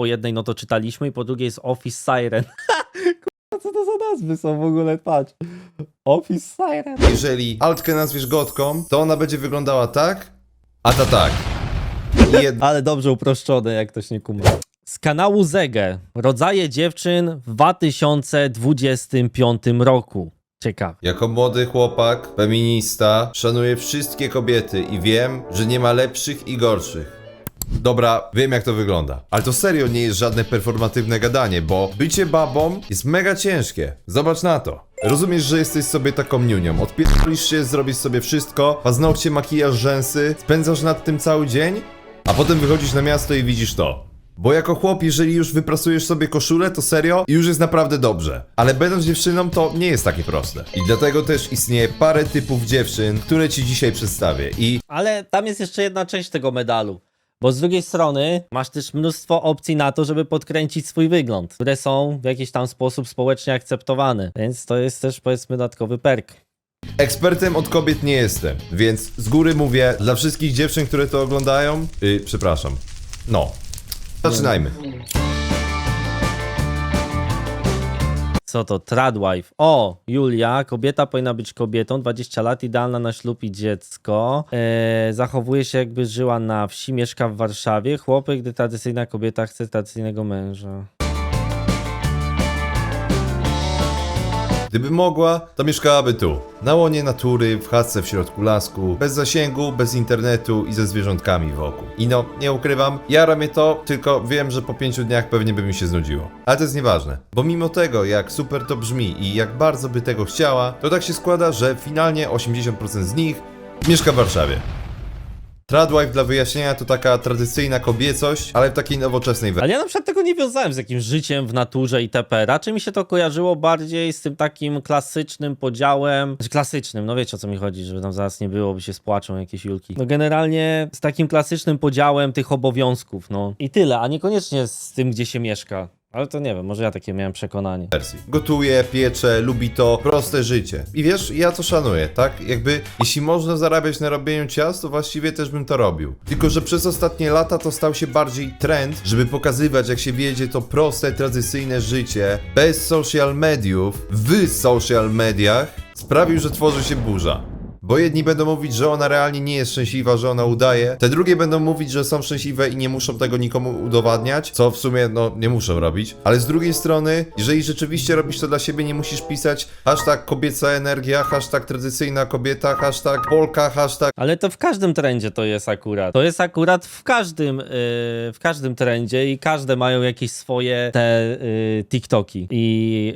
po jednej no to czytaliśmy i po drugiej jest Office Siren. Kurwa, co to za nazwy są w ogóle, patrz. Office Siren. Jeżeli altkę nazwiesz gotką, to ona będzie wyglądała tak, a ta tak. I jedna Ale dobrze uproszczone, jak ktoś nie kuma. Z kanału Zege. Rodzaje dziewczyn w 2025 roku. Ciekawe. Jako młody chłopak, feminista, szanuję wszystkie kobiety i wiem, że nie ma lepszych i gorszych. Dobra, wiem jak to wygląda. Ale to serio nie jest żadne performatywne gadanie, bo bycie babą jest mega ciężkie. Zobacz na to. Rozumiesz, że jesteś sobie taką niunią. Odpierdolisz się, zrobisz sobie wszystko, paznokcie, makijaż, rzęsy, spędzasz nad tym cały dzień, a potem wychodzisz na miasto i widzisz to. Bo jako chłop, jeżeli już wyprasujesz sobie koszulę, to serio, już jest naprawdę dobrze. Ale będąc dziewczyną, to nie jest takie proste. I dlatego też istnieje parę typów dziewczyn, które ci dzisiaj przedstawię. I Ale tam jest jeszcze jedna część tego medalu. Bo z drugiej strony masz też mnóstwo opcji na to, żeby podkręcić swój wygląd, które są w jakiś tam sposób społecznie akceptowane. Więc to jest też powiedzmy dodatkowy perk. ekspertem od kobiet nie jestem, więc z góry mówię dla wszystkich dziewczyn, które to oglądają, yy, przepraszam. No. Zaczynajmy. Co to? Tradwife. O, Julia, kobieta powinna być kobietą, 20 lat, idealna na ślub i dziecko. Eee, zachowuje się jakby żyła na wsi, mieszka w Warszawie. Chłopy, gdy tradycyjna kobieta chce tradycyjnego męża. Gdyby mogła, to mieszkałaby tu. Na łonie natury, w chatce w środku lasku, bez zasięgu, bez internetu i ze zwierzątkami wokół. I no, nie ukrywam, jara mnie to, tylko wiem, że po pięciu dniach pewnie by mi się znudziło. Ale to jest nieważne, bo mimo tego, jak super to brzmi i jak bardzo by tego chciała, to tak się składa, że finalnie 80% z nich mieszka w Warszawie. Tradwife dla wyjaśnienia to taka tradycyjna kobiecość, ale w takiej nowoczesnej wersji. Ale ja na przykład tego nie wiązałem z jakimś życiem w naturze itp. Raczej mi się to kojarzyło bardziej z tym takim klasycznym podziałem. Znaczy klasycznym, no wiecie o co mi chodzi, żeby tam zaraz nie było, by się spłaczą jakieś julki. No generalnie z takim klasycznym podziałem tych obowiązków, no. I tyle, a niekoniecznie z tym, gdzie się mieszka. Ale to nie wiem, może ja takie miałem przekonanie. wersji. Gotuje, piecze, lubi to proste życie. I wiesz, ja to szanuję, tak? Jakby, jeśli można zarabiać na robieniu ciast, to właściwie też bym to robił. Tylko, że przez ostatnie lata to stał się bardziej trend, żeby pokazywać, jak się wiedzie to proste, tradycyjne życie, bez social mediów, w social mediach, sprawił, że tworzy się burza. Bo jedni będą mówić, że ona realnie nie jest szczęśliwa, że ona udaje, te drugie będą mówić, że są szczęśliwe i nie muszą tego nikomu udowadniać, co w sumie, no, nie muszą robić. Ale z drugiej strony, jeżeli rzeczywiście robisz to dla siebie, nie musisz pisać hashtag kobieca energia, hashtag tradycyjna kobieta, hashtag Polka, hashtag Ale to w każdym trendzie to jest akurat. To jest akurat w każdym, yy, w każdym trendzie i każde mają jakieś swoje te yy, TikToki i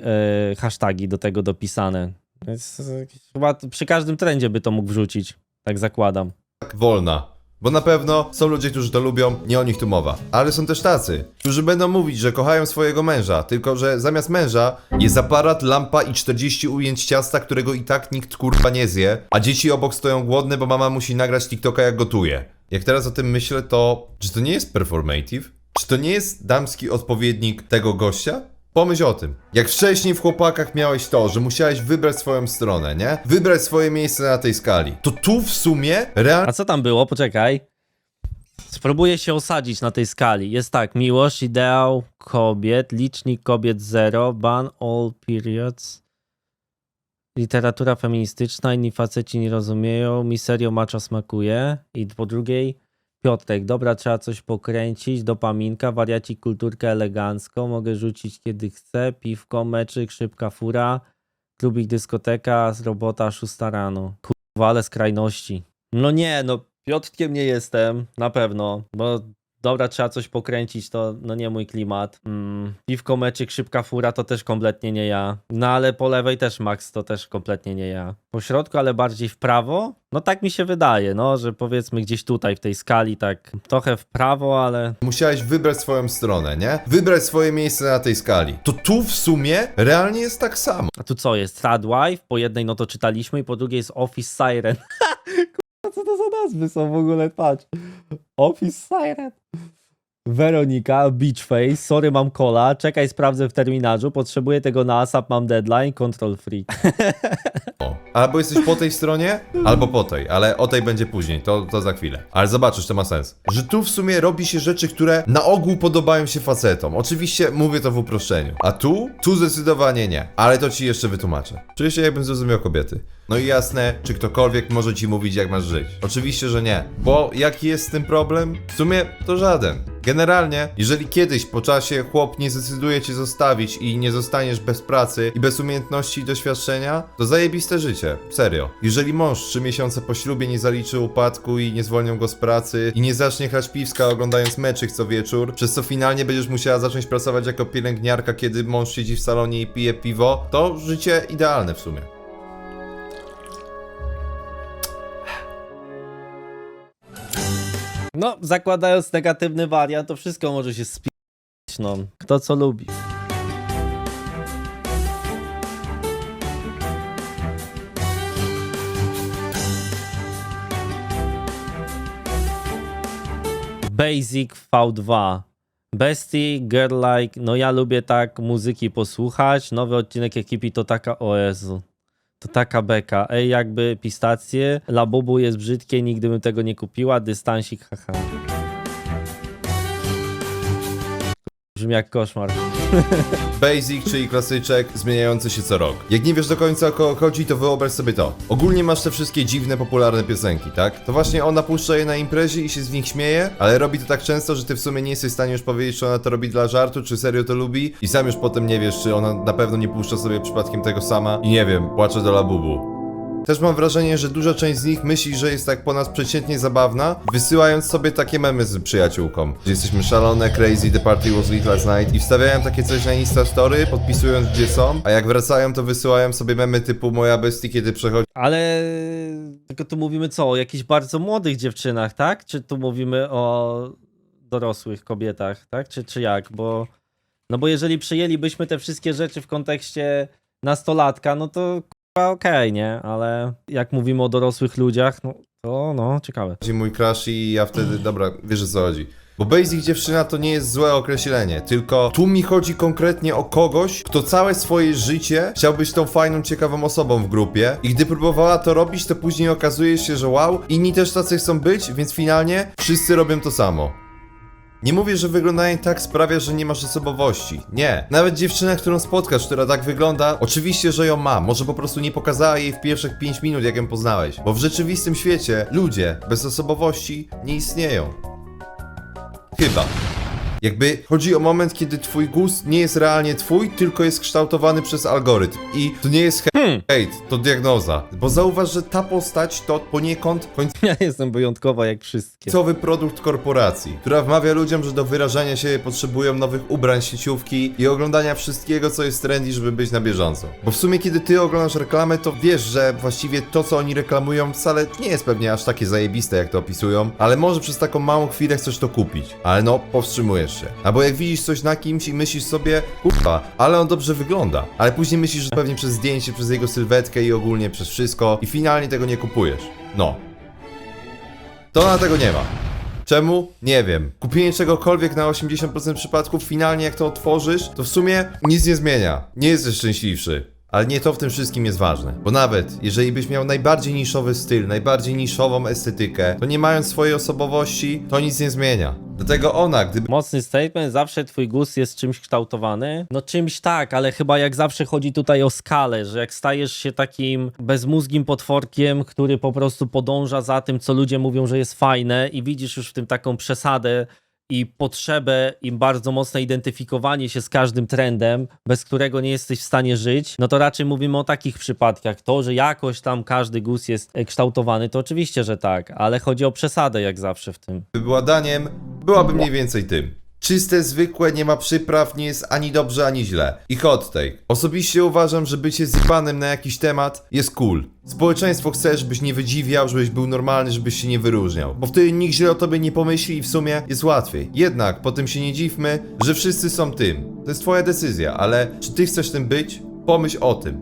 yy, hasztagi do tego dopisane. Więc yy, chyba przy każdym trendzie by to mógł wrzucić. Tak zakładam. wolna. Bo na pewno są ludzie, którzy to lubią, nie o nich tu mowa. Ale są też tacy, którzy będą mówić, że kochają swojego męża, tylko że zamiast męża jest aparat, lampa i 40 ujęć ciasta, którego i tak nikt kurwa nie zje, a dzieci obok stoją głodne, bo mama musi nagrać TikToka jak gotuje. Jak teraz o tym myślę, to czy to nie jest performative? Czy to nie jest damski odpowiednik tego gościa? Pomyśl o tym. Jak wcześniej w chłopakach miałeś to, że musiałeś wybrać swoją stronę, nie? Wybrać swoje miejsce na tej skali. To tu w sumie realnie A co tam było? Poczekaj. Spróbuję się osadzić na tej skali. Jest tak, miłość, ideał kobiet, licznik kobiet zero, ban all periods, literatura feministyczna, inni faceci nie rozumieją, mi serio macza smakuje. I po drugiej, Piotrek, dobra, trzeba coś pokręcić, dopaminka, wariacik, kulturkę elegancką, mogę rzucić kiedy chcę, piwko, meczyk, szybka fura, klubik, dyskoteka, robota, szósta rano. Kurwa, ale skrajności. No nie, no Piotrkiem nie jestem, na pewno, bo dobra, trzeba coś pokręcić, to no nie mój klimat. Mm, piwko, meczyk, szybka fura to też kompletnie nie ja. No ale po lewej też Max to też kompletnie nie ja. Po środku, ale bardziej w prawo? No tak mi się wydaje, no, że powiedzmy gdzieś tutaj w tej skali tak trochę w prawo, ale musiałeś wybrać swoją stronę, nie? Wybrać swoje miejsce na tej skali. To tu w sumie realnie jest tak samo. A tu co jest? Tradwife? Po jednej no to czytaliśmy i po drugiej jest Office Siren. Kurwa, co to za nazwy są w ogóle? Patrz. Office Siren. Weronika, Beachface, sorry mam kola, czekaj sprawdzę w terminarzu, potrzebuję tego na ASAP, mam deadline, control free. Albo jesteś po tej stronie, albo po tej, ale o tej będzie później, to, to za chwilę. Ale zobaczysz, to ma sens. Że tu w sumie robi się rzeczy, które na ogół podobają się facetom. Oczywiście mówię to w uproszczeniu. A tu? Tu zdecydowanie nie. Ale to ci jeszcze wytłumaczę. Czuję się jakbym zrozumiał kobiety. No i jasne, czy ktokolwiek może ci mówić jak masz żyć. Oczywiście, że nie. Bo jaki jest z tym problem? W sumie to żaden. Generalnie, jeżeli kiedyś po czasie chłop nie zdecyduje cię zostawić i nie zostaniesz bez pracy i bez umiejętności i doświadczenia, to zajebiste życie. Serio. Jeżeli mąż trzy miesiące po ślubie nie zaliczy upadku i nie zwolnią go z pracy i nie zacznie chlać piwska oglądając meczyk co wieczór, przez co finalnie będziesz musiała zacząć pracować jako pielęgniarka, kiedy mąż siedzi w salonie i pije piwo, to życie idealne w sumie. No, zakładając negatywny wariant, to wszystko może się spić, no. Kto co lubi. Basic V2. Bestie, Girl Like, no ja lubię tak muzyki posłuchać. Nowy odcinek ekipy to taka, o Jezu. To taka beka. Ej, jakby pistacje. Labubu jest brzydkie, nigdy bym tego nie kupiła. Dystansik, haha. Brzmi jak koszmar. Basic, czyli klasyczek, zmieniający się co rok. Jak nie wiesz do końca o kogo chodzi, to wyobraź sobie to. Ogólnie masz te wszystkie dziwne, popularne piosenki, tak? To właśnie ona puszcza je na imprezie i się z nich śmieje, ale robi to tak często, że ty w sumie nie jesteś w stanie już powiedzieć, czy ona to robi dla żartu, czy serio to lubi i sam już potem nie wiesz, czy ona na pewno nie puszcza sobie przypadkiem tego sama i nie wiem, płacze do labubu. Też mam wrażenie, że duża część z nich myśli, że jest tak ponad przeciętnie zabawna, wysyłając sobie takie memy z przyjaciółką. Że jesteśmy szalone, crazy, the party was lit last night i wstawiają takie coś na Insta Story, podpisując gdzie są, a jak wracają to wysyłają sobie memy typu moja bestia kiedy przechodzi Ale tylko tu mówimy co? O jakichś bardzo młodych dziewczynach, tak? Czy tu mówimy o dorosłych kobietach, tak? Czy, czy jak? Bo, no bo jeżeli przyjęlibyśmy te wszystkie rzeczy w kontekście nastolatka, no to okej, nie? Ale jak mówimy o dorosłych ludziach, no to no, ciekawe. mój crush i ja wtedy, dobra, wiesz o co chodzi. Bo basic dziewczyna to nie jest złe określenie, tylko tu mi chodzi konkretnie o kogoś, kto całe swoje życie chciał być tą fajną, ciekawą osobą w grupie i gdy próbowała to robić, to później okazuje się, że wow, inni też tacy chcą być, więc finalnie wszyscy robią to samo. Nie mówię, że wyglądanie tak sprawia, że nie masz osobowości. Nie. Nawet dziewczyna, którą spotkasz, która tak wygląda, oczywiście, że ją ma. Może po prostu nie pokazała jej w pierwszych 5 minut, jak ją poznałeś. Bo w rzeczywistym świecie ludzie bez osobowości nie istnieją. Chyba. Jakby chodzi o moment, kiedy twój gust nie jest realnie twój, tylko jest kształtowany przez algorytm. I to nie jest Hmm. hejt, to diagnoza. Bo zauważ, że ta postać to poniekąd Ja jestem wyjątkowa jak wszystkie. końcowy produkt korporacji, która wmawia ludziom, że do wyrażania się potrzebują nowych ubrań, sieciówki i oglądania wszystkiego, co jest trendy, żeby być na bieżąco. Bo w sumie, kiedy ty oglądasz reklamę, to wiesz, że właściwie to, co oni reklamują, wcale nie jest pewnie aż takie zajebiste, jak to opisują, ale może przez taką małą chwilę chcesz to kupić. Ale no, powstrzymujesz się. Albo jak widzisz coś na kimś i myślisz sobie, kurwa, ale on dobrze wygląda. Ale później myślisz, że pewnie przez zdjęcie, przez jego sylwetkę i ogólnie przez wszystko i finalnie tego nie kupujesz. No. To ona tego nie ma. Czemu? Nie wiem. Kupienie czegokolwiek na 80% przypadków, finalnie jak to otworzysz, to w sumie nic nie zmienia. Nie jesteś szczęśliwszy. Ale nie to w tym wszystkim jest ważne. Bo nawet jeżeli byś miał najbardziej niszowy styl, najbardziej niszową estetykę, to nie mając swojej osobowości, to nic nie zmienia. Dlatego ona, gdyby Mocny statement, zawsze twój gust jest czymś kształtowany. No czymś tak, ale chyba jak zawsze chodzi tutaj o skalę, że jak stajesz się takim bezmózgim potworkiem, który po prostu podąża za tym, co ludzie mówią, że jest fajne i widzisz już w tym taką przesadę i potrzebę i bardzo mocne identyfikowanie się z każdym trendem, bez którego nie jesteś w stanie żyć, no to raczej mówimy o takich przypadkach. To, że jakoś tam każdy gust jest e, kształtowany, to oczywiście, że tak, ale chodzi o przesadę jak zawsze w tym. była daniem, byłaby mniej więcej tym. Czyste, zwykłe, nie ma przypraw, nie jest ani dobrze, ani źle. I hot take. Osobiście uważam, że bycie zjebanym na jakiś temat jest cool. Społeczeństwo chce, żebyś nie wydziwiał, żebyś był normalny, żebyś się nie wyróżniał. Bo wtedy nikt źle o tobie nie pomyśli i w sumie jest łatwiej. Jednak po tym się nie dziwmy, że wszyscy są tym. To jest twoja decyzja, ale czy ty chcesz tym być? Pomyśl o tym.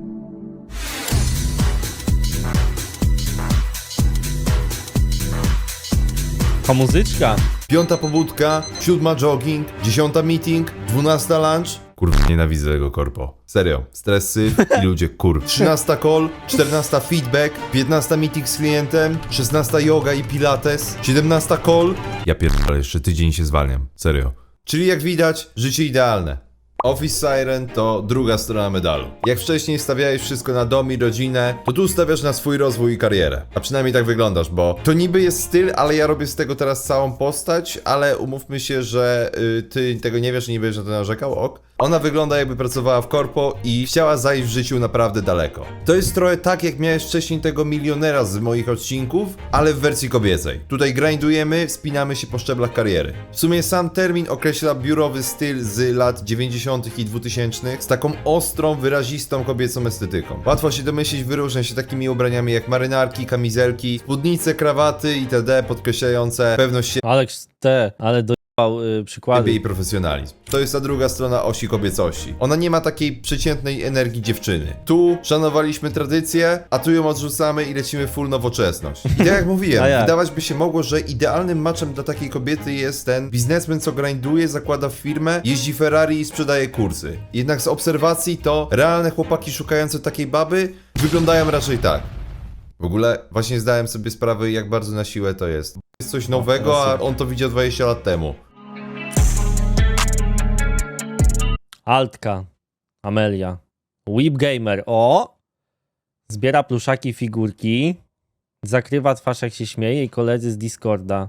To muzyczka. Piąta pobudka, siódma jogging, dziesiąta meeting, dwunasta lunch. Kurwa, nienawidzę tego korpo. Serio. Stresy i ludzie, kurwa. Trzynasta call, czternasta feedback, piętnasta meeting z klientem, szesnasta yoga i pilates, siedemnasta call. Ja pierdolę, jeszcze tydzień się zwalniam. Serio. Czyli jak widać, życie idealne. Office Siren to druga strona medalu. Jak wcześniej stawiałeś wszystko na dom i rodzinę, to tu stawiasz na swój rozwój i karierę. A przynajmniej tak wyglądasz, bo to niby jest styl, ale ja robię z tego teraz całą postać, ale umówmy się, że y, ty tego nie wiesz i nie na to narzekał, ok? Ona wygląda jakby pracowała w korpo i chciała zajść w życiu naprawdę daleko. To jest trochę tak, jak miałeś wcześniej tego milionera z moich odcinków, ale w wersji kobiecej. Tutaj grindujemy, wspinamy się po szczeblach kariery. W sumie sam termin określa biurowy styl z lat 90. i 2000 z taką ostrą, wyrazistą kobiecą estetyką. Łatwo się domyślić, wyróżnia się takimi ubraniami jak marynarki, kamizelki, spódnice, krawaty itd. podkreślające pewność Alex T, ale dojechał y, przykłady. siebie i profesjonalizm. To jest ta druga strona osi kobiecości. Ona nie ma takiej przeciętnej energii dziewczyny. Tu szanowaliśmy tradycję, a tu ją odrzucamy i lecimy full nowoczesność. I tak jak mówiłem, A jak? wydawać by się mogło, że idealnym matchem dla takiej kobiety jest ten biznesmen, co grinduje, zakłada firmę, jeździ Ferrari i sprzedaje kursy. Jednak z obserwacji to realne chłopaki szukające takiej baby wyglądają raczej tak. W ogóle właśnie zdałem sobie sprawę, jak bardzo na siłę to jest. Jest coś nowego, a on to widział 20 lat temu. Altka, Amelia, Whip Gamer, o! Zbiera pluszaki, figurki, zakrywa twarz jak się śmieje i koledzy z Discorda.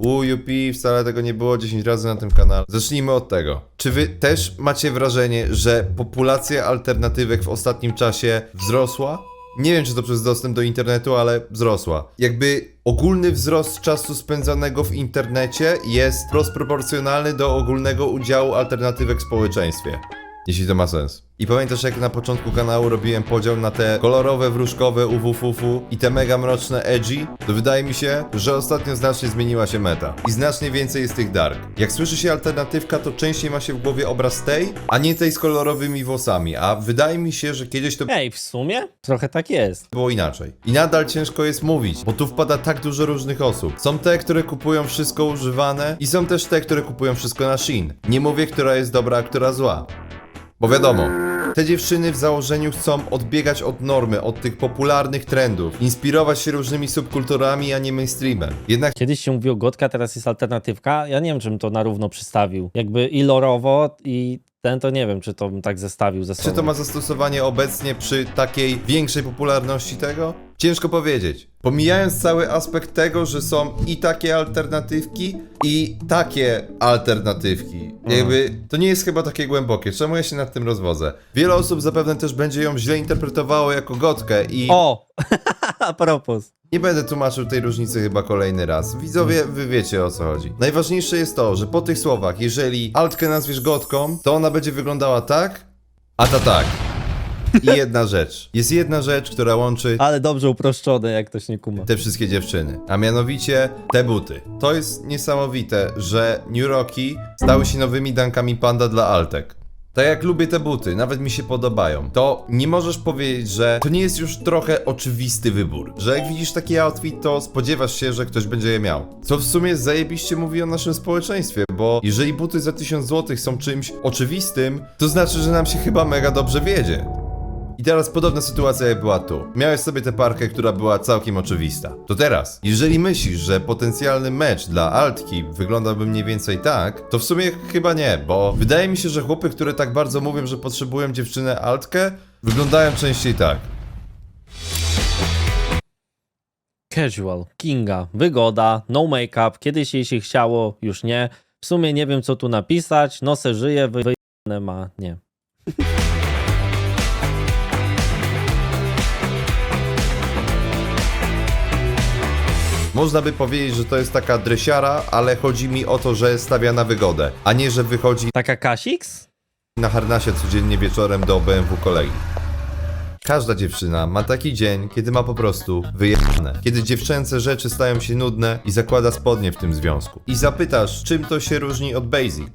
UUP, wcale tego nie było 10 razy na tym kanale. Zacznijmy od tego. Czy wy też macie wrażenie, że populacja alternatywek w ostatnim czasie wzrosła? Nie wiem, czy to przez dostęp do internetu, ale wzrosła. Jakby ogólny wzrost czasu spędzanego w internecie jest wprost proporcjonalny do ogólnego udziału alternatywek w społeczeństwie. Jeśli to ma sens. I pamiętasz jak na początku kanału robiłem podział na te kolorowe, wróżkowe, ufufufu i te mega mroczne edgy? To wydaje mi się, że ostatnio znacznie zmieniła się meta. I znacznie więcej jest tych dark. Jak słyszy się alternatywka, to częściej ma się w głowie obraz tej, a nie tej z kolorowymi włosami. A wydaje mi się, że kiedyś to Ej, w sumie trochę tak jest. było inaczej. I nadal ciężko jest mówić, bo tu wpada tak dużo różnych osób. Są te, które kupują wszystko używane i są też te, które kupują wszystko na Shein. Nie mówię, która jest dobra, a która zła. Bo wiadomo, te dziewczyny w założeniu chcą odbiegać od normy, od tych popularnych trendów, inspirować się różnymi subkulturami, a nie mainstreamem. Jednak Kiedyś się mówiło gotka, teraz jest alternatywka. Ja nie wiem, czym to na równo przystawił. Jakby i lorowo, i ten to nie wiem, czy to bym tak zestawił ze sobą. czy to ma zastosowanie obecnie przy takiej większej popularności tego? Ciężko powiedzieć. Pomijając cały aspekt tego, że są i takie alternatywki, i takie alternatywki. Jakby to nie jest chyba takie głębokie. Czemu ja się nad tym rozwodzę? Wiele osób zapewne też będzie ją źle interpretowało jako gotkę i O! A propos. nie będę tłumaczył tej różnicy chyba kolejny raz. Widzowie, wy wiecie o co chodzi. Najważniejsze jest to, że po tych słowach, jeżeli altkę nazwiesz gotką, to ona będzie wyglądała tak, a ta tak. I jedna rzecz. Jest jedna rzecz, która łączy Ale dobrze uproszczone, jak ktoś nie kuma. te wszystkie dziewczyny, a mianowicie te buty. To jest niesamowite, że New Rocky stały się nowymi dankami panda dla Altek. Tak jak lubię te buty, nawet mi się podobają, to nie możesz powiedzieć, że to nie jest już trochę oczywisty wybór. Że jak widzisz taki outfit, to spodziewasz się, że ktoś będzie je miał. Co w sumie zajebiście mówi o naszym społeczeństwie, bo jeżeli buty za 1000 zł są czymś oczywistym, to znaczy, że nam się chyba mega dobrze wiedzie. I teraz podobna sytuacja jak była tu. Miałeś sobie tę parkę, która była całkiem oczywista. To teraz, jeżeli myślisz, że potencjalny mecz dla Altki wyglądałby mniej więcej tak, to w sumie chyba nie, bo wydaje mi się, że chłopy, które tak bardzo mówią, że potrzebują dziewczynę Altkę, wyglądają częściej tak. Casual, Kinga, wygoda, no make-up, kiedyś jej się chciało, już nie. W sumie nie wiem, co tu napisać, nosę żyje, wy... wyjebane ma, nie. Można by powiedzieć, że to jest taka dresiara, ale chodzi mi o to, że stawia na wygodę, a nie, że wychodzi Taka Kasix? na harnasie codziennie wieczorem do BMW kolegi. Każda dziewczyna ma taki dzień, kiedy ma po prostu wyjechane. Kiedy dziewczęce rzeczy stają się nudne i zakłada spodnie w tym związku. I zapytasz, czym to się różni od basic?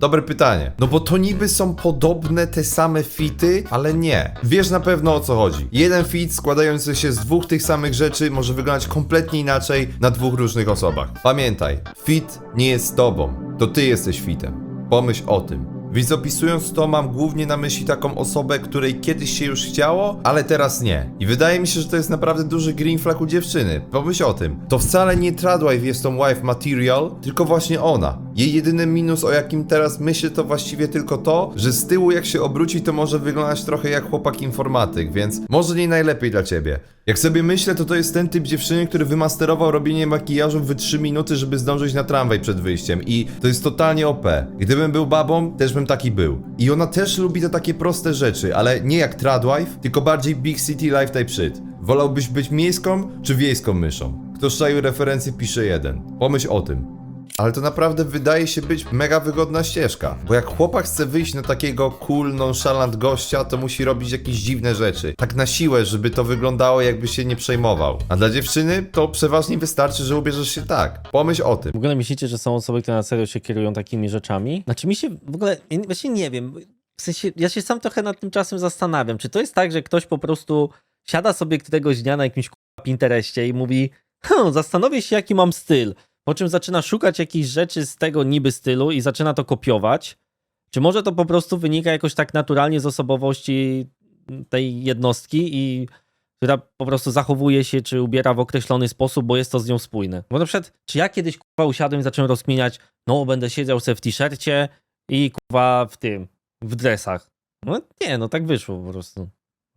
Dobre pytanie. No bo to niby są podobne te same fity, ale nie. Wiesz na pewno o co chodzi. Jeden fit składający się z dwóch tych samych rzeczy może wyglądać kompletnie inaczej na dwóch różnych osobach. Pamiętaj, fit nie jest tobą. To ty jesteś fitem. Pomyśl o tym. Więc opisując to, mam głównie na myśli taką osobę, której kiedyś się już chciało, ale teraz nie. I wydaje mi się, że to jest naprawdę duży green flag u dziewczyny. Pomyśl o tym. To wcale nie Tradwife jest tą wife material, tylko właśnie ona. Jej jedyny minus, o jakim teraz myślę, to właściwie tylko to, że z tyłu jak się obróci, to może wyglądać trochę jak chłopak informatyk, więc może nie najlepiej dla ciebie. Jak sobie myślę, to to jest ten typ dziewczyny, który wymasterował robienie makijażu w 3 minuty, żeby zdążyć na tramwaj przed wyjściem i to jest totalnie OP. Gdybym był babą, też bym taki był. I ona też lubi te takie proste rzeczy, ale nie jak Tradwife, tylko bardziej Big City Life type shit. Wolałbyś być miejską czy wiejską myszą? Kto szczaił referencję pisze jeden. Pomyśl o tym. Ale to naprawdę wydaje się być mega wygodna ścieżka. Bo jak chłopak chce wyjść na takiego cool, nonchalant gościa, to musi robić jakieś dziwne rzeczy. Tak na siłę, żeby to wyglądało jakby się nie przejmował. A dla dziewczyny to przeważnie wystarczy, że ubierzesz się tak. Pomyśl o tym. W ogóle myślicie, że są osoby, które na serio się kierują takimi rzeczami? Znaczy mi się w ogóle, właśnie nie wiem, w sensie ja się sam trochę nad tym czasem zastanawiam, czy to jest tak, że ktoś po prostu siada sobie któregoś dnia na jakimś Pinterestie i mówi hm, zastanowię się jaki mam styl, po czym zaczyna szukać jakichś rzeczy z tego niby stylu i zaczyna to kopiować, czy może to po prostu wynika jakoś tak naturalnie z osobowości tej jednostki i która po prostu zachowuje się, czy ubiera w określony sposób, bo jest to z nią spójne. Bo na przykład, czy ja kiedyś kurwa usiadłem i zacząłem rozkminiać, no będę siedział sobie w t-shircie i kurwa w tym, w dresach. No nie, no tak wyszło po prostu.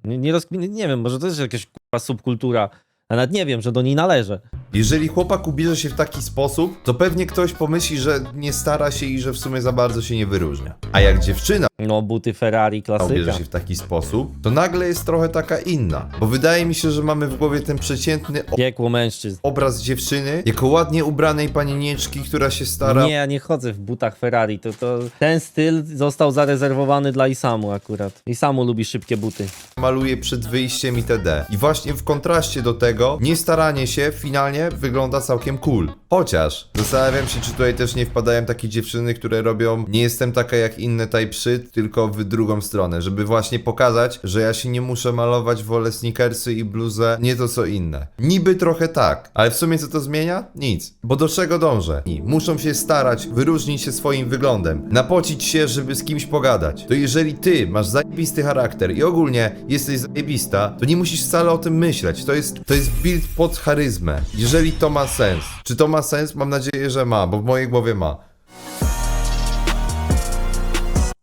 Nie, nie, nie wiem, może to jest jakaś kurwa subkultura, a nawet nie wiem, że do niej należę. Jeżeli chłopak ubierze się w taki sposób, to pewnie ktoś pomyśli, że nie stara się i że w sumie za bardzo się nie wyróżnia. A jak dziewczyna No buty Ferrari, klasyka. ubierze się w taki sposób, to nagle jest trochę taka inna. Bo wydaje mi się, że mamy w głowie ten przeciętny o- Piekło mężczyzn. obraz dziewczyny jako ładnie ubranej panienieczki, która się stara Nie, ja nie chodzę w butach Ferrari. To, to ten styl został zarezerwowany dla Isamu akurat. Isamu lubi szybkie buty. maluje przed wyjściem itd. I właśnie w kontraście do tego, niestaranie się finalnie wygląda całkiem cool. Chociaż zastanawiam się, czy tutaj też nie wpadają takie dziewczyny, które robią nie jestem taka jak inne shit, tylko w drugą stronę, żeby właśnie pokazać, że ja się nie muszę malować, wolę sneakersy i bluzę, nie to co inne. Niby trochę tak, ale w sumie co to zmienia? Nic. Bo do czego dążę? Muszą się starać, wyróżnić się swoim wyglądem, napocić się, żeby z kimś pogadać. To jeżeli ty masz zajebisty charakter i ogólnie jesteś zajebista, to nie musisz wcale o tym myśleć. To jest, to jest build pod charyzmę. Jeżeli to ma sens. Czy to ma sens? Mam nadzieję, że ma, bo w mojej głowie ma.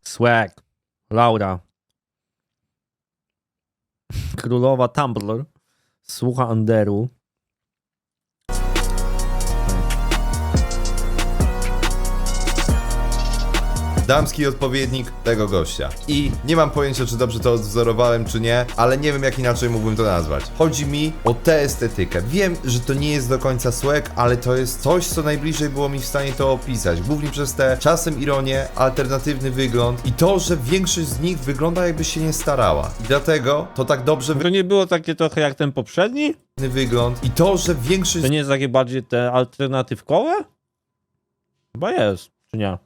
Swag. Laura. Królowa Tumblr. Słucha Anderu. Damski odpowiednik tego gościa. I nie mam pojęcia, czy dobrze to odwzorowałem, czy nie, ale nie wiem, jak inaczej mógłbym to nazwać. Chodzi mi o tę estetykę. Wiem, że to nie jest do końca swag, ale to jest coś, co najbliżej było mi w stanie to opisać. Głównie przez tę czasem ironię, alternatywny wygląd i to, że większość z nich wygląda jakby się nie starała. I dlatego to tak dobrze To nie było takie trochę jak ten poprzedni? wy- wygląd i to, że większość To nie jest takie bardziej te alternatywkowe? Chyba jest, czy nie?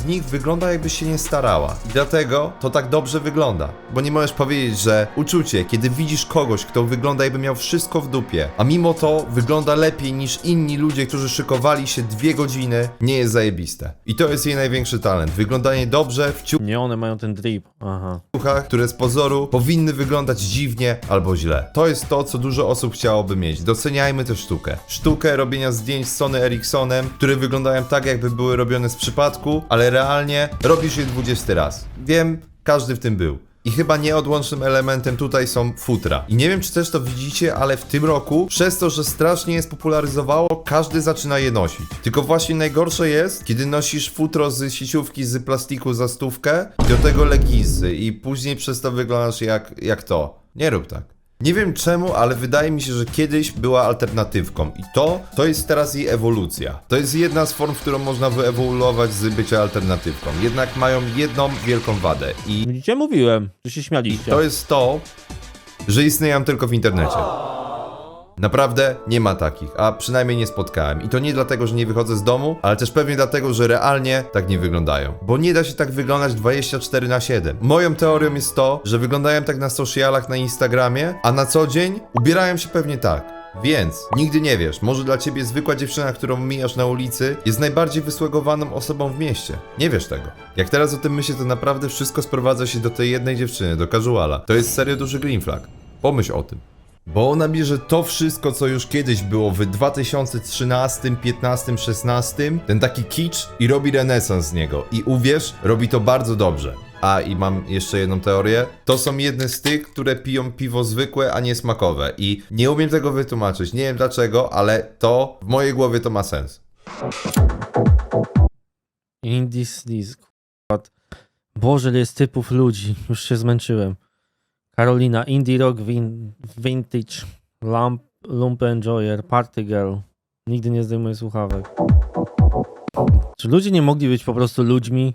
Z nich wygląda jakby się nie starała. I dlatego to tak dobrze wygląda. Bo nie możesz powiedzieć, że uczucie, kiedy widzisz kogoś, kto wygląda jakby miał wszystko w dupie, a mimo to wygląda lepiej niż inni ludzie, którzy szykowali się dwie godziny, nie jest zajebiste. I to jest jej największy talent. Wyglądanie dobrze w Nie, one mają ten drip. Aha. ciuchach, które z pozoru powinny wyglądać dziwnie albo źle. To jest to, co dużo osób chciałoby mieć. Doceniajmy tę sztukę. Sztukę robienia zdjęć z Sony Ericssonem, które wyglądają tak, jakby były robione z przypadku, ale realnie robisz je 20 raz. Wiem, każdy w tym był. I chyba nieodłącznym elementem tutaj są futra. I nie wiem, czy też to widzicie, ale w tym roku, przez to, że strasznie je spopularyzowało, każdy zaczyna je nosić. Tylko właśnie najgorsze jest, kiedy nosisz futro z sieciówki z plastiku za stówkę do tego legizy i później przez to wyglądasz jak, jak to. Nie rób tak. Nie wiem czemu, ale wydaje mi się, że kiedyś była alternatywką i to, to jest teraz jej ewolucja. To jest jedna z form, w którą można wyewoluować z bycia alternatywką. Jednak mają jedną wielką wadę i Widzicie, mówiłem, że się śmialiście. to jest to, że istnieją tylko w internecie. Naprawdę nie ma takich, a przynajmniej nie spotkałem. I to nie dlatego, że nie wychodzę z domu, ale też pewnie dlatego, że realnie tak nie wyglądają. Bo nie da się tak wyglądać 24 na 7. Moją teorią jest to, że wyglądają tak na socialach, na Instagramie, a na co dzień ubierają się pewnie tak. Więc nigdy nie wiesz, może dla ciebie zwykła dziewczyna, którą mijasz na ulicy, jest najbardziej wysłegowaną osobą w mieście. Nie wiesz tego. Jak teraz o tym myślę, to naprawdę wszystko sprowadza się do tej jednej dziewczyny, do casuala. To jest serio duży green flag. Pomyśl o tym. Bo ona bierze to wszystko, co już kiedyś było w 2013, 15, 16, ten taki kicz i robi renesans z niego. I uwierz, robi to bardzo dobrze. A i mam jeszcze jedną teorię. To są jedne z tych, które piją piwo zwykłe, a nie smakowe. I nie umiem tego wytłumaczyć. Nie wiem dlaczego, ale to w mojej głowie to ma sens. Indie Sleaze. Boże, ile jest typów ludzi. Już się zmęczyłem. Karolina, Indie Rock win Vintage, Lump, Lump Enjoyer, Party Girl. Nigdy nie zdejmuję słuchawek. Czy ludzie nie mogli być po prostu ludźmi?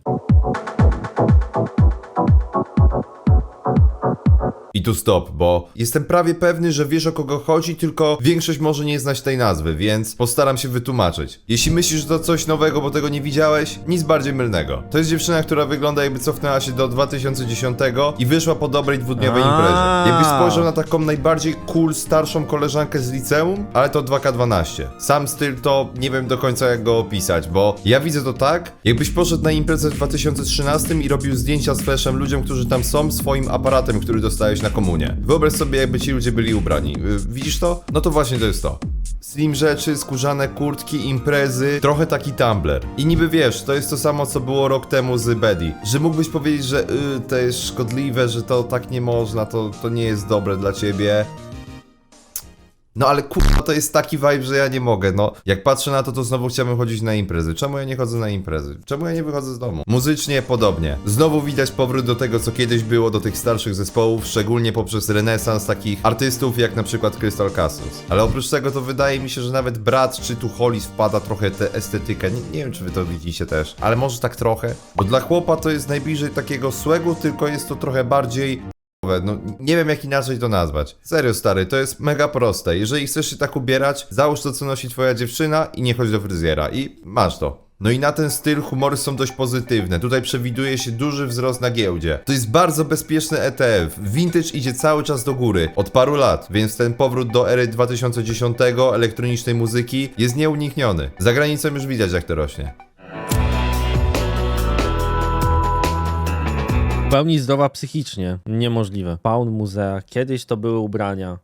Tu stop, bo jestem prawie pewny, że wiesz o kogo chodzi, tylko większość może nie znać tej nazwy, więc postaram się wytłumaczyć. Jeśli myślisz, że to coś nowego, bo tego nie widziałeś, nic bardziej mylnego. To jest dziewczyna, która wygląda jakby cofnęła się do 2010 i wyszła po dobrej dwudniowej imprezie. Jakbyś spojrzał na taką najbardziej cool, starszą koleżankę z liceum, ale to 2K12. Sam styl to nie wiem do końca jak go opisać, bo ja widzę to tak, jakbyś poszedł na imprezę w 2013 i robił zdjęcia z flashem ludziom, którzy tam są, swoim aparatem, który dostałeś na komunie. Wyobraź sobie, jakby ci ludzie byli ubrani. Y, Widzisz to? No to właśnie to jest to. Slim rzeczy, skórzane kurtki, imprezy, trochę taki Tumblr. I niby wiesz, to jest to samo, co było rok temu z Betty. Że mógłbyś powiedzieć, że y, to jest szkodliwe, że to tak nie można, to, to nie jest dobre dla ciebie. No ale kurwa, to jest taki vibe, że ja nie mogę, no. Jak patrzę na to, to znowu chciałbym chodzić na imprezy. Czemu ja nie chodzę na imprezy? Czemu ja nie wychodzę z domu? Muzycznie podobnie. Znowu widać powrót do tego, co kiedyś było, do tych starszych zespołów, szczególnie poprzez renesans takich artystów, jak na przykład Crystal Castles. Ale oprócz tego, to wydaje mi się, że nawet Brat czy tu Hollis wpada trochę tę estetykę. Nie, nie wiem, czy wy to widzicie też, ale może tak trochę. Bo dla chłopa to jest najbliżej takiego słegu, tylko jest to trochę bardziej no, nie wiem jak inaczej to nazwać. Serio stary, to jest mega proste. Jeżeli chcesz się tak ubierać, załóż to co nosi twoja dziewczyna i nie chodź do fryzjera i masz to. No i na ten styl humory są dość pozytywne. Tutaj przewiduje się duży wzrost na giełdzie. To jest bardzo bezpieczny ETF. Vintage idzie cały czas do góry. Od paru lat. Więc ten powrót do ery 2010 elektronicznej muzyki jest nieunikniony. Za granicą już widać jak to rośnie. W pełni zdrowa psychicznie. Niemożliwe. Paun muzea. Kiedyś to były ubrania.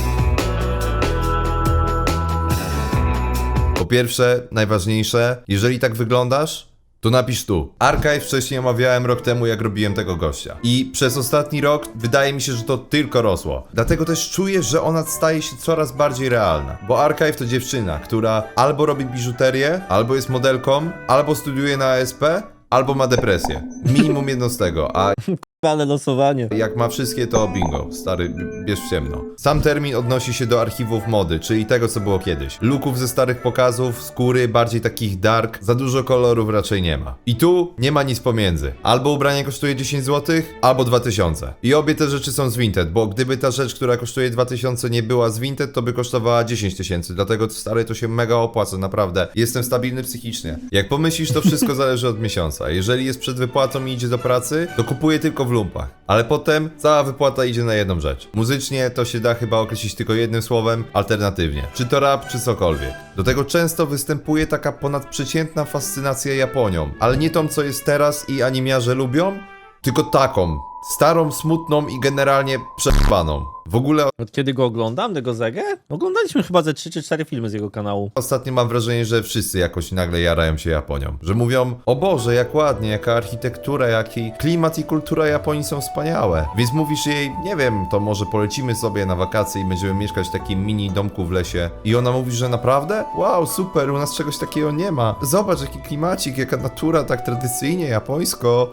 Po pierwsze, najważniejsze, jeżeli tak wyglądasz, to napisz tu. Archive wcześniej omawiałem rok temu, jak robiłem tego gościa. I przez ostatni rok wydaje mi się, że to tylko rosło. Dlatego też czuję, że ona staje się coraz bardziej realna. Bo Archive to dziewczyna, która albo robi biżuterię, albo jest modelką, albo studiuje na ASP, albo ma depresję. Minimum jedno z tego. A Ale losowanie. jak ma wszystkie, to bingo. Stary, bierz w ciemno. Sam termin odnosi się do archiwów mody, czyli tego, co było kiedyś. Luków ze starych pokazów, skóry, bardziej takich dark, za dużo kolorów raczej nie ma. I tu nie ma nic pomiędzy. Albo ubranie kosztuje 10 zł, albo 2000. I obie te rzeczy są z Vinted, bo gdyby ta rzecz, która kosztuje 2000 nie była z Vinted, to by kosztowała 10 tysięcy. Dlatego stary to się mega opłaca, naprawdę. Jestem stabilny psychicznie. Jak pomyślisz, to wszystko zależy od miesiąca. Jeżeli jest przed wypłatą i idzie do pracy, to kupuję tylko w lumpach. Ale potem cała wypłata idzie na jedną rzecz. Muzycznie to się da chyba określić tylko jednym słowem, alternatywnie. Czy to rap, czy cokolwiek. Do tego często występuje taka ponadprzeciętna fascynacja Japonią. Ale nie tą, co jest teraz i animiarze lubią, tylko taką. Starą, smutną i generalnie przepaną. W ogóle Od kiedy go oglądam, tego Zegę? Oglądaliśmy chyba ze 3 czy 4 filmy z jego kanału. Ostatnio mam wrażenie, że wszyscy jakoś nagle jarają się Japonią. Że mówią, o Boże, jak ładnie, jaka architektura, jaki klimat i kultura Japonii są wspaniałe. Więc mówisz jej, nie wiem, to może polecimy sobie na wakacje i będziemy mieszkać w takim mini domku w lesie. I ona mówi, że naprawdę? Wow, super, u nas czegoś takiego nie ma. Zobacz, jaki klimacik, jaka natura, tak tradycyjnie, japońsko.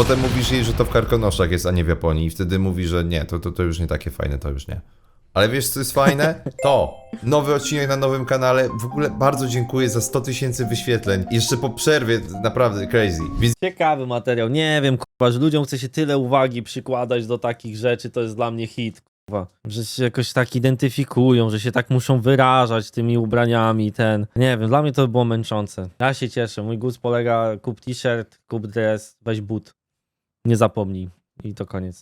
Potem mówisz jej, że to w Karkonoszach jest, a nie w Japonii. I wtedy mówi, że nie, to, to, to już nie takie fajne, to już nie. Ale wiesz co jest fajne? To! Nowy odcinek na nowym kanale. W ogóle bardzo dziękuję za 100 tysięcy wyświetleń. Jeszcze po przerwie, naprawdę crazy. Więc Ciekawy materiał. Nie wiem, kurwa, że ludziom chce się tyle uwagi przykładać do takich rzeczy, to jest dla mnie hit. kurwa, że się jakoś tak identyfikują, że się tak muszą wyrażać tymi ubraniami, ten, nie wiem, dla mnie to było męczące. Ja się cieszę, mój gust polega, kup t-shirt, kup dres, weź but. Nie zapomnij. I to koniec.